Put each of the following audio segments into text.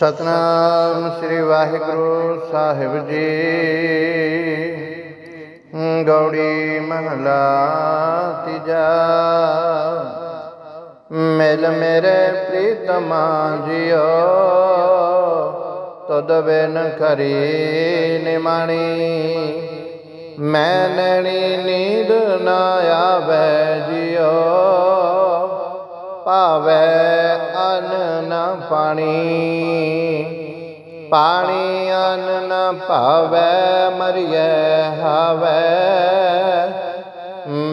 ਸਤਨਾਮ ਸ੍ਰੀ ਵਾਹਿਗੁਰੂ ਸਾਹਿਬ ਜੀ। ਗੌੜੀ ਮਹਲਾ ਤੀਜਾ। ਮਿਲ ਮੇਰੇ ਪ੍ਰੀਤਮਾ ਜਿਓ ਤਦ ਬਿਨ ਕਰੀ ਨਿਮਾਣੀ ਮੈਂ ਨੈਣੀ ਨੀਂਦ ਨਾ ਆਵੇ ਜਿਓ ਭਾਵੈ ਅਨ ਨ ਪਾਣੀ। ਪਾਣੀ ਅਨ ਨ ਭਾਵੈ, ਮਰੀਐ ਹਾਵੈ।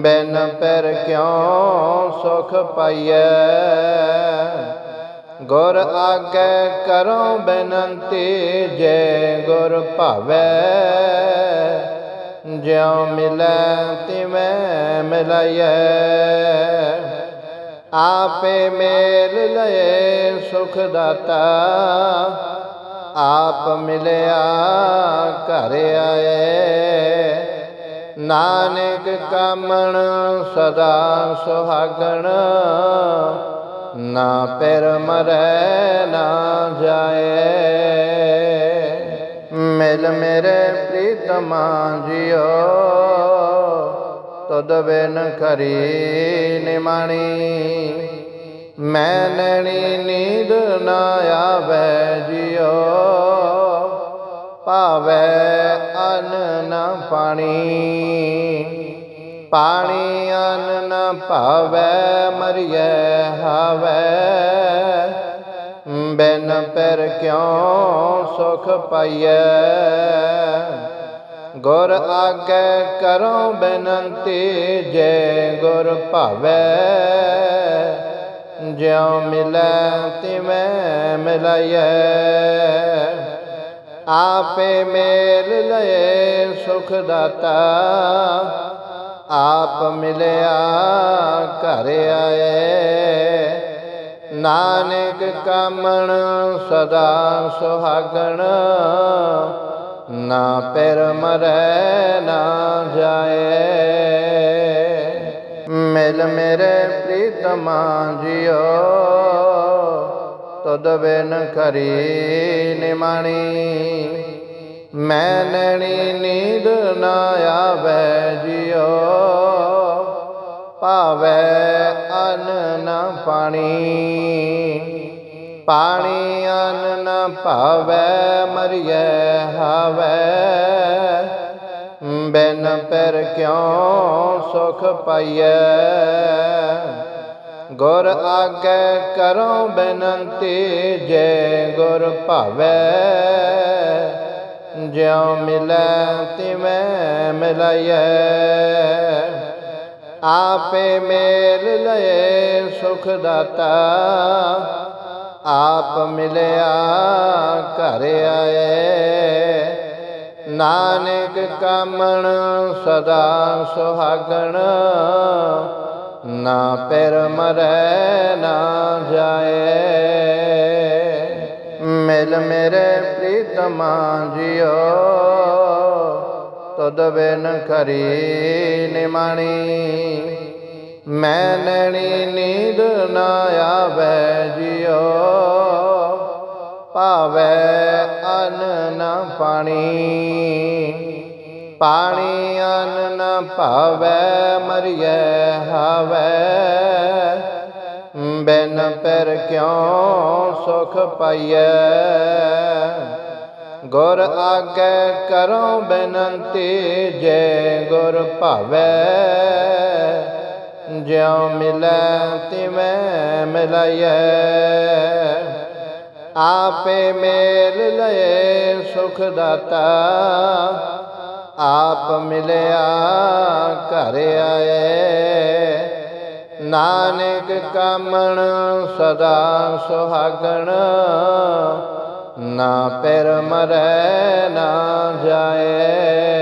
ਬਿਨ ਪਰ ਕਿਉ ਸੁਖ ਪਾਈਐ? ਗੁਰ ਆਗੇ ਕਰੋ ਬੇਨਤੀ, ਜੇ ਗੁਰ ਭਾਵੈ। ਜਿਉ ਮਿਲੈ ਤਿਵੇਂ ਮਿਲਾਈਐ। ਆਪੇ ਮੇਲ ਲਏ ਸੁਖ ਦਾਤਾ। ਆਪ ਮਿਲਿਆ, ਘਰ ਆਏ। ਨਾਨਕ ਕਾਮਣ ਸਦਾ ਸੁਹਾਗਣ। ਨਾ ਪੈਰ ਮਰੈ, ਨਾ ਜਾਏ। ਮਿਲ ਮੇਰੇ ਪ੍ਰੀਤਮਾ ਜਿਓ। ਤਦ ਬਿਨ ਕਰੀ ਨਿਮਾਣੀ। ਮੈਂ ਨੈਣੀ ਨੀਂਦ ਨਾ ਆਵੇ ਜਿਓ ਭਾਵੈ ਅਨ ਨ ਪਾਣੀ। ਪਾਣੀ ਅਨ ਨ ਭਾਵੈ ਮਰੀਐ ਹਾਵੈ। ਬਿਨ ਪਰ ਕਿਉ ਸੁਖ ਪਾਈਐ ਗੁਰ ਆਗੇ ਕਰੋ ਬੇਨਤੀ, ਜੇ ਗੁਰ ਭਾਵੈ। ਜਿਉ ਮਿਲੈ ਤਿਵੇਂ ਮਿਲਾਈਐ। ਆਪੇ ਮੇਲ ਲਏ ਸੁਖ ਦਾਤਾ, ਆਪ ਮਿਲਿਆ ਘਰ ਆਏ। ਨਾਨਕ ਕਾਮਣ ਸਦਾ ਸੁਹਾਗਣ ਨਾ ਪੈਰ ਮਰੈ, ਨਾ ਜਾਏ। ਮਿਲ ਮੇਰੇ ਪ੍ਰੀਤਮਾ ਜਿਓ ਤਦ ਬਿਨ ਕਰੀ ਨਿਮਾਣੀ ਮੈਂ ਨੈਣੀ ਨੀਂਦ ਨਾ ਆਵੇ ਜਿਓ, ਭਾਵੈ ਅਨ ਨਾ ਪਾਣੀ। ਪਾਣੀ ਅਨ ਨ ਭਾਵੈ, ਮਰੀਐ ਹਾਵੈ। ਬਿਨ ਪਰ ਕਿਉ ਸੁਖ ਪਾਈਐ? ਗੁਰ ਆਗੇ ਕਰੋ ਬੇਨਤੀ, ਜੇ ਗੁਰ ਭਾਵੈ। ਜਿਉ ਮਿਲੈ ਤਿਵੇਂ ਮਿਲਾਈਐ। ਆਪੇ ਮੇਲ ਲਏ ਸੁਖ ਦਾਤਾ ਆਪ ਮਿਲਿਆ ਘਰ ਆਏ। ਨਾਨਕ ਕਾਮਣ ਸਦਾ ਸੁਹਾਗਣ। ਨਾ ਪੈਰ ਮਰੈ, ਨਾ ਜਾਏ। ਮਿਲ ਮੇਰੇ ਪ੍ਰੀਤਮਾ ਜਿਓ ਤਦ ਬਿਨ ਕਰੀ ਨਿਮਾਣੀ। ਮੈਂ ਨੈਣੀ ਨੀਂਦ ਨਾ ਆਵੇ ਜਿਓ ਭਾਵੈ ਅਨ ਨ ਪਾਣੀ। ਪਾਣੀ ਅਨ ਨ ਭਾਵੈ ਮਰੀਐ ਹਾਵੈ। ਬਿਨ ਪਰ ਕਿਉ ਸੁਖ ਪਾਈਐ ਗੁਰ ਆਗੇ ਕਰੋ ਬੇਨਤੀ, ਜੇ ਗੁਰ ਭਾਵੈ ਜਿਉ ਮਿਲੈ ਤਿਵੇਂ ਮਿਲਾਈਐ। ਆਪੇ ਮੇਲ ਲਏ ਸੁਖ ਦਾਤਾ, ਆਪ ਮਿਲਿਆ ਘਰ ਆਏ। ਨਾਨਕ ਕਾਮਣ ਸਦਾ ਸੁਹਾਗਣ, ਨਾ ਪੈਰ ਮਰੈ ਨਾ ਜਾਏ।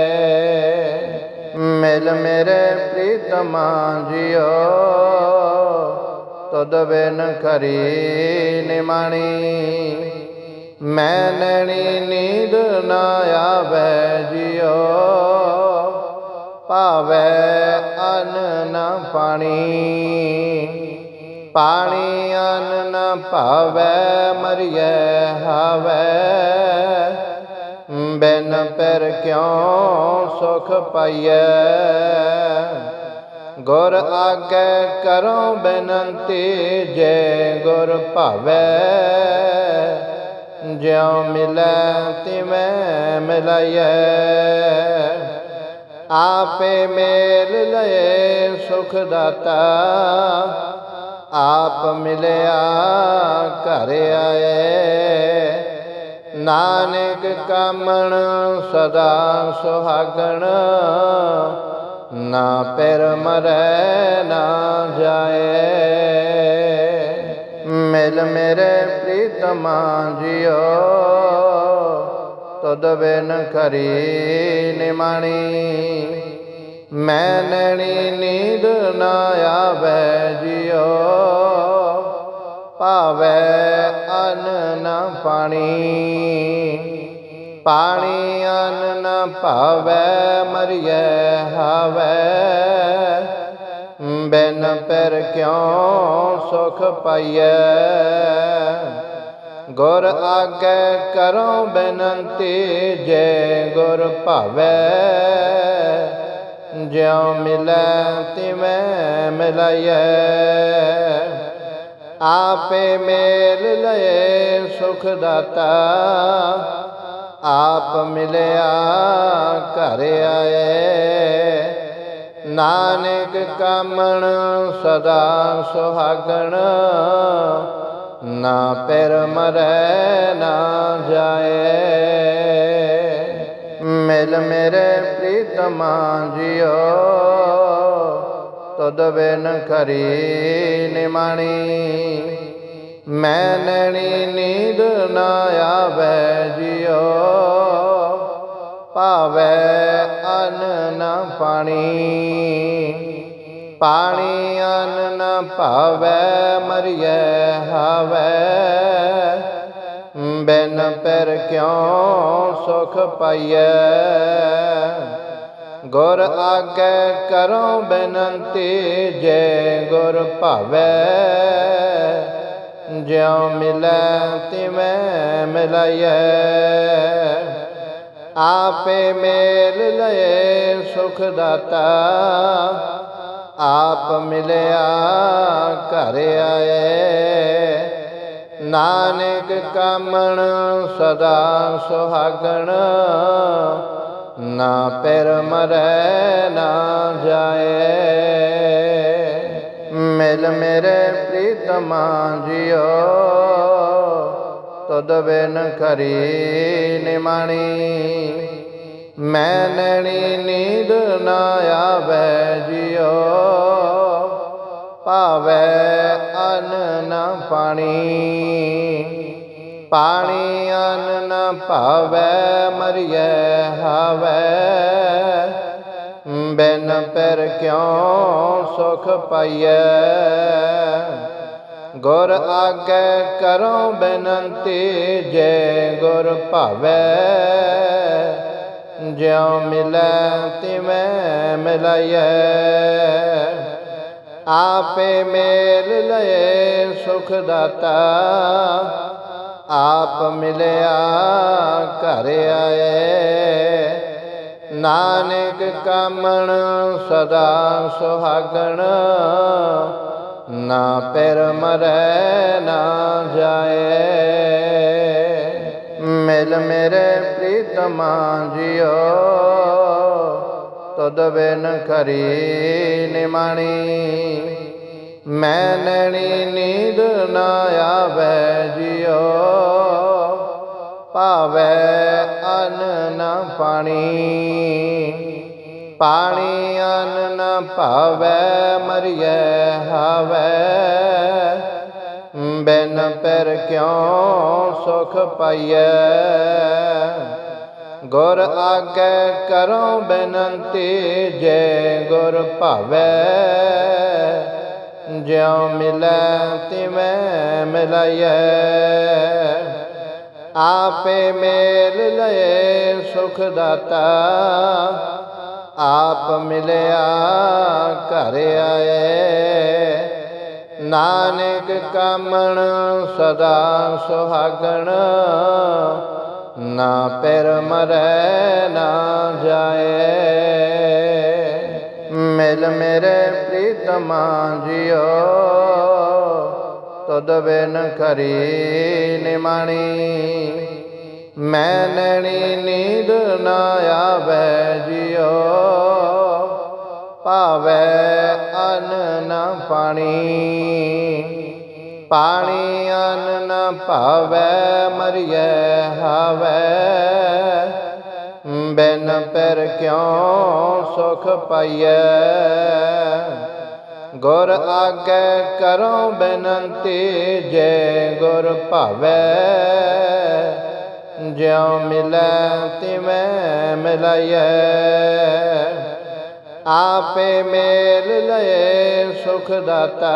ਮਿਲ ਮੇਰੇ ਪ੍ਰੀਤਮਾ ਜਿਓ ਤਦ ਬਿਨ ਕਰੀ ਨਿਮਾਣੀ ਮੈਂ ਨੈਣੀ ਨੀਂਦ ਨਾ ਆਵੇ ਜਿਓ, ਭਾਵੈ ਅਨ ਨ ਪਾਣੀ। ਪਾਣੀ ਅਨ ਨ ਭਾਵੈ ਮਰੀਐ ਹਾਵੈ। ਬੈਨ ਪਰ ਕਿਉ ਸੁਖ ਪਾਈਐ? ਗੁਰ ਆਗੇ ਕਰੋ ਬੇਨੰਤੀ, ਜੇ ਗੁਰ ਭਾਵੈ, ਜਿਉ ਮਿਲੈ ਤਿਵੇਂ ਮਿਲਾਈਐ। ਆਪੇ ਮੇਲ ਲਏ ਸੁਖ ਦਾਤਾ, ਆਪ ਮਿਲਿਆ ਘਰ ਆਏ। ਨਾਨਕ ਕਾਮਣ ਸਦਾ ਸੁਹਾਗਣ, ਨਾ ਪੈਰ ਮਰੈ ਨਾ ਜਾਏ। ਮਿਲ ਮੇਰੇ ਪ੍ਰੀਤਮਾ ਜਿਓ ਤਦ ਬਿਨ ਕਰੀ ਨਿਮਾਣੀ। ਮੈਂ ਨੈਣੀ ਨੀਂਦ ਨਾ ਆਵੇ ਜਿਓ ਭਾਵੇ ਅਨ ਨ ਪਾਣੀ। ਪਾਣੀ ਅਨ ਨ ਭਾਵੇ, ਮਰੀਐ ਹਾਵੇ। ਬਿਨ ਪਰ ਕਿਉ ਸੁਖ ਪਾਈਐ? ਗੁਰ ਆਗੇ ਕਰੋ ਬੇਨਤੀ ਜੇ ਗੁਰ ਭਾਵੈ। ਜਿਉ ਮਿਲੈ ਤਿਵੇਂ ਮਿਲਾਈਐ। ਆਪੇ ਮੇਲ ਲਏ ਸੁਖ ਦਾਤਾ। ਆਪ ਮਿਲਿਆ, ਘਰ ਆਏ। ਨਾਨਕ ਕਾਮਣ ਸਦਾ ਸੁਹਾਗਣ। ਨਾ ਪੈਰ ਮਰੈ, ਨਾ ਜਾਏ। ਮਿਲ ਮੇਰੇ ਪ੍ਰੀਤਮਾ ਜਿਓ ਤਦ ਬਿਨ ਕਰੀ ਨਿਮਾਣੀ ਮੈਂ ਨੈਣੀ ਨੀਂਦ ਨਾ ਆਵੇ ਜਿਓ ਭਾਵੇ ਅਨ ਨ ਪਾਣੀ। ਪਾਣੀ ਅਨ ਨ ਭਾਵੇ ਮਰੀਐ ਹਾਵੇ। ਬਿਨ ਪਰ ਕਿਉ ਸੁਖ ਪਾਈਐ ਗੁਰ ਆਗੇ ਕਰੋ ਬੇਨਤੀ, ਜੇ ਗੁਰ ਭਾਵੈ, ਜਿਉ ਮਿਲੈ ਤਿਵੇਂ ਮਿਲਾਈਐ। ਆਪੇ ਮੇਲ ਲਏ ਸੁਖ ਦਾਤਾ, ਆਪ ਮਿਲਿਆ ਘਰ ਆਏ। ਨਾਨਕ ਕਾਮਣ ਸਦਾ ਸੁਹਾਗਣ ਨਾ ਪੈਰ ਮਰੈ, ਨਾ ਜਾਏ। ਮਿਲ ਮੇਰੇ ਪ੍ਰੀਤਮਾ ਜਿਓ ਤਦ ਬਿਨ ਕਰੀ ਨਿਮਾਣੀ ਮੈਂ ਨੈਣੀ ਨੀਂਦ ਨਾ ਆਵੇ ਜਿਓ, ਭਾਵੇ ਅਨ ਨਾ ਪਾਣੀ। ਪਾਣੀ ਅਨ ਨ ਭਾਵੇ, ਮਰੀਐ ਹਾਵੇ। ਬਿਨ ਪਰ ਕਿਉ ਸੁਖ ਪਾਈਐ? ਗੁਰ ਆਗੇ ਕਰੋ ਬੇਨੰਤੀ, ਜੇ ਗੁਰ ਭਾਵੈ। ਜਿਉ ਮਿਲੈ, ਤਿਵੇਂ ਮਿਲਾਈਐ। ਆਪੇ ਮੇਲ ਲਏ ਸੁਖ ਦਾਤਾ ਆਪ ਮਿਲਿਆ ਘਰ ਆਏ। ਨਾਨਕ ਕਾਮਣ ਸਦਾ ਸੁਹਾਗਣ। ਨਾ ਪੈਰ ਮਰੈ, ਨਾ ਜਾਏ। ਮਿਲ ਮੇਰੇ ਪ੍ਰੀਤਮਾ ਜਿਓ ਤਦ ਬਿਨ ਕਰੀ ਨਿਮਾਣੀ। ਮੈਂ ਨੈਣੀ ਨੀਂਦ ਨਾ ਆਵੇ ਜਿਓ ਭਾਵੇ ਅਨ ਨ ਪਾਣੀ। ਪਾਣੀ ਅਨ ਨ ਭਾਵੇ ਮਰੀਐ ਹਾਵੇ। ਬਿਨ ਪਰ ਕਿਉ ਸੁਖ ਪਾਈਐ ਗੁਰ ਆਗੇ ਕਰੋ ਬੇਨਤੀ, ਜੇ ਗੁਰ ਭਾਵੈ ਜਿਉ ਮਿਲੈ ਤਿਵੇਂ ਮਿਲਾਈਐ ਆਪੇ ਮੇਲ ਲਏ ਸੁਖ ਦਾਤਾ ਆਪ ਮਿਲਿਆ ਘਰ ਆਏ ਨਾਨਕ ਕਾਮਣ ਸਦਾ ਸੁਹਾਗਣ ਨਾ ਪਿਰ ਮਰੈ ਨਾ ਜਾਏ ਮਿਲ ਮੇਰੇ ਪ੍ਰੀਤਮਾ ਜਿਓ ਤਦ ਬਿਨ ਖਰੀ ਨਿਮਾਣੀ ਮੈਂ ਨੈਣੀ ਨੀਂਦ ਨਾ ਆਵੇ ਜਿਓ, ਭਾਵੇ ਅਨ ਨਾ ਪਾਣੀ। ਪਾਣੀ ਅਨ ਨ ਭਾਵੇ, ਮਰੀਏ ਹਾਵੇ। ਬਿਨ ਪਰ ਕਿਉ ਸੁਖ ਪਾਈਐ ਗੁਰ ਆਗੇ ਕਰੋ ਬੇਨਤੀ, ਜੇ ਗੁਰ ਭਾਵੇ, ਜਿਉ ਮਿਲੈ ਤਿਵੇਂ ਮਿਲਾਈਐ। ਆਪੇ ਮੇਲ ਲਏ ਸੁਖ ਦਾਤਾ,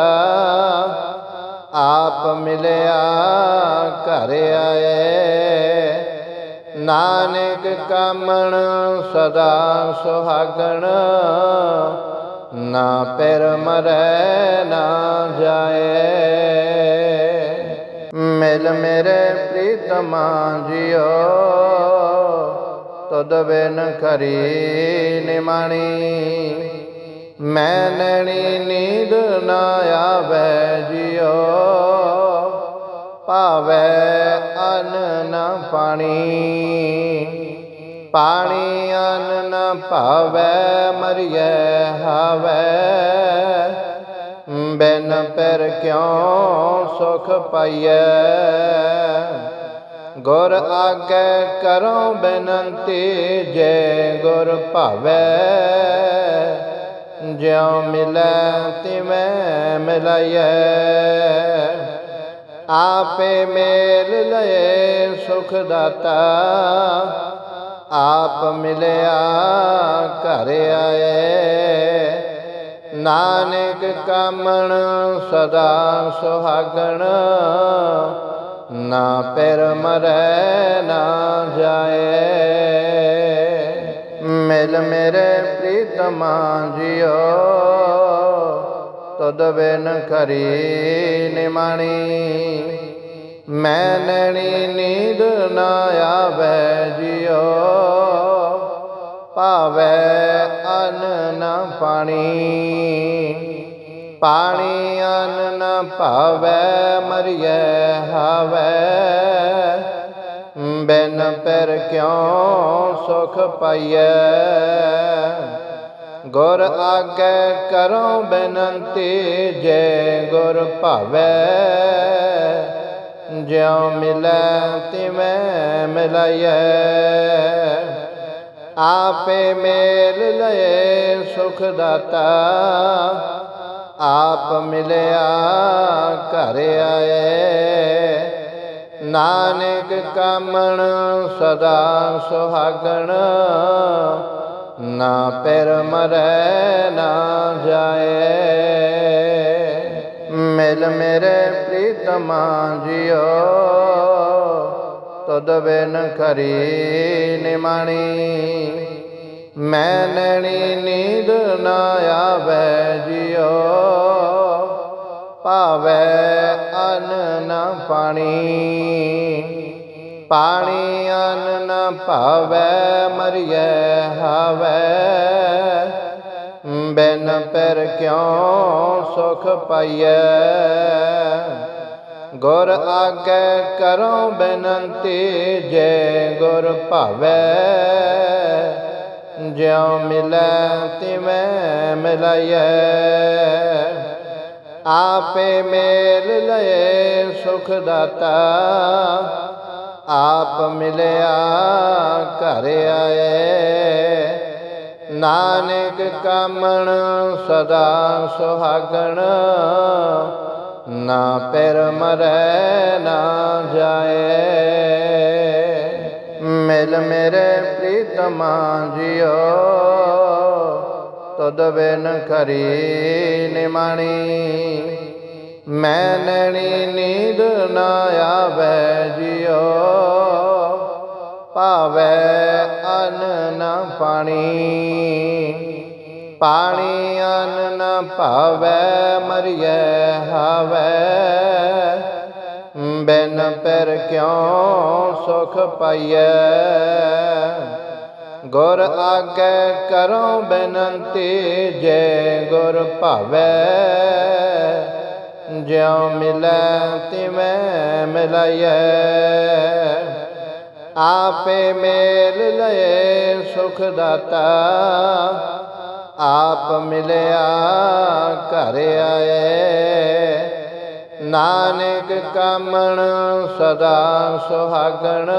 ਆਪ ਮਿਲਿਆ ਘਰ ਆਏ। ਨਾਨਕ ਕਾਮਣ ਸਦਾ ਸੁਹਾਗਣ ਨਾ ਪਿਰ ਮਰੈ, ਨਾ ਜਾਏ। ਮਿਲ ਮੇਰੇ ਪ੍ਰੀਤਮਾ ਜਿਓ ਤਦ ਬਿਨ ਕਰੀ ਨਿਮਾਣੀ ਮੈਂ ਨੈਣੀ ਨੀਂਦ ਨਾ ਆਵੇ ਜਿਓ ਭਾਵੇ ਅਨ ਨਾ ਪਾਣੀ। ਪਾਣੀ ਅਨ ਨ ਭਾਵੇ ਮਰੀਏ ਹਾਵੇ। ਬਿਨ ਪਰ ਕਿਉ ਸੁਖ ਪਾਈਐ? ਗੁਰ ਆਗੇ ਕਰੋ ਬੇਨੰਤੀ, ਜੇ ਗੁਰ ਭਾਵੇ। ਜਿਉ ਮਿਲੈ, ਤਿਵੇਂ ਮਿਲਾਈਐ। ਆਪੇ ਮੇਲ ਲਏ ਸੁਖ ਦਾਤਾ ਆਪ ਮਿਲਿਆ ਘਰ ਆਏ। ਨਾਨਕ ਕਾਮਣ ਸਦਾ ਸੁਹਾਗਣ। ਨਾ ਪਿਰ ਮਰੈ, ਨਾ ਜਾਏ। ਮਿਲ ਮੇਰੇ ਪ੍ਰੀਤਮਾ ਜਿਓ ਤਦ ਬਿਨ ਖਰੀ ਨਿਮਾਣੀ। ਮੈਂ ਨੈਣੀ ਨੀਂਦ ਨਾ ਆਵੇ ਜਿਓ ਪਾਵੇ ਅਨ ਨਾ ਪਾਣੀ। ਪਾਣੀ ਅਨ ਨ ਭਾਵੇ ਮਰੀਏ ਹਾਵੇ। ਬਿਨ ਪਰ ਕਿਉ ਸੁਖ ਪਾਈਐ ਗੁਰ ਆਗੇ ਕਰੋ ਬੇਨਤੀ, ਜੇ ਗੁਰ ਭਾਵੇ ਜਿਉ ਮਿਲੈ ਤਿਵੇਂ ਮਿਲਾਈਐ। ਆਪੇ ਮੇਲ ਲਏ ਸੁਖ ਦਾਤਾ, ਆਪ ਮਿਲਿਆ ਘਰ ਆਏ। ਨਾਨਕ ਕਾਮਣ ਸਦਾ ਸੁਹਾਗਣ, ਨਾ ਪਿਰ ਮਰੈ ਨਾ ਜਾਏ। ਮਿਲ ਮੇਰੇ ਪ੍ਰੀਤਮਾ ਜਿਓ ਤਦ ਬਿਨ ਕਰੀ ਨਿਮਾਣੀ। ਮੈਂ ਨੈਣੀ ਨੀਂਦ ਨਾ ਆਵੇ ਜਿਓ, ਭਾਵੇ ਅਨ ਨਾ ਪਾਣੀ। ਪਾਣੀ ਅਨ ਨਾ ਭਾਵੇ, ਮਰੀਏ ਹਾਵੇ। ਬੈਨ ਪਰ ਕਿਉ ਸੁਖ ਪਾਈਐ? ਗੁਰ ਆਗੇ ਕਰੋ ਬੇਨੰਤੀ, ਜੇ ਗੁਰ ਭਾਵੇ, ਜਿਉ ਮਿਲੈ ਤਿਵੇਂ ਮਿਲਾਈਐ। ਆਪੇ ਮੇਲ ਲਏ ਸੁਖ ਦਾਤਾ, ਆਪ ਮਿਲਿਆ ਘਰ ਆਏ। ਨਾਨਕ ਕਾਮਣ ਸਦਾ ਸੁਹਾਗਣ, ਨਾ ਪਿਰ ਮਰੈ ਨਾ ਜਾਏ। ਮਿਲ ਮੇਰੇ ਪ੍ਰੀਤਮਾ ਜਿਓ ਤਦ ਬਿਨ ਖਰੀ ਨਿਮਾਣੀ। ਮੈਂ ਨੈਣੀ ਨੀਂਦ ਨਾ ਆਵੇ ਜਿਓ ਭਾਵੇ ਅਨ ਨਾ ਪਾਣੀ। ਪਾਣੀ ਅਨ ਨ ਭਾਵੈ, ਮਰੀਐ ਹਾਵੈ। ਬਿਨ ਪਰ ਕਿਉ ਸੁਖ ਪਾਈਐ? ਗੁਰ ਆਗੇ ਕਰੋ ਬੇਨੰਤੀ, ਜੇ ਗੁਰ ਭਾਵੈ। ਜਿਉ ਮਿਲੈ ਤਿਵੇਂ ਮਿਲਾਈਐ। ਆਪੇ ਮੇਲ ਲਏ ਸੁਖ ਦਾਤਾ। ਆਪ ਮਿਲਿਆ, ਘਰ ਆਏ। ਨਾਨਕ ਕਾਮਣ ਸਦਾ ਸੁਹਾਗਣ।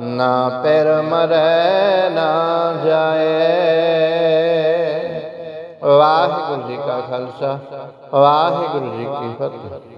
ਨਾ ਪੈਰ ਮਰੈ, ਨਾ ਜਾਏ। ਵਾਹਿਗੁਰੂ ਜੀ ਕਾ ਖਾਲਸਾ, ਵਾਹਿਗੁਰੂ ਜੀ ਕੀ ਫਤਿਹ।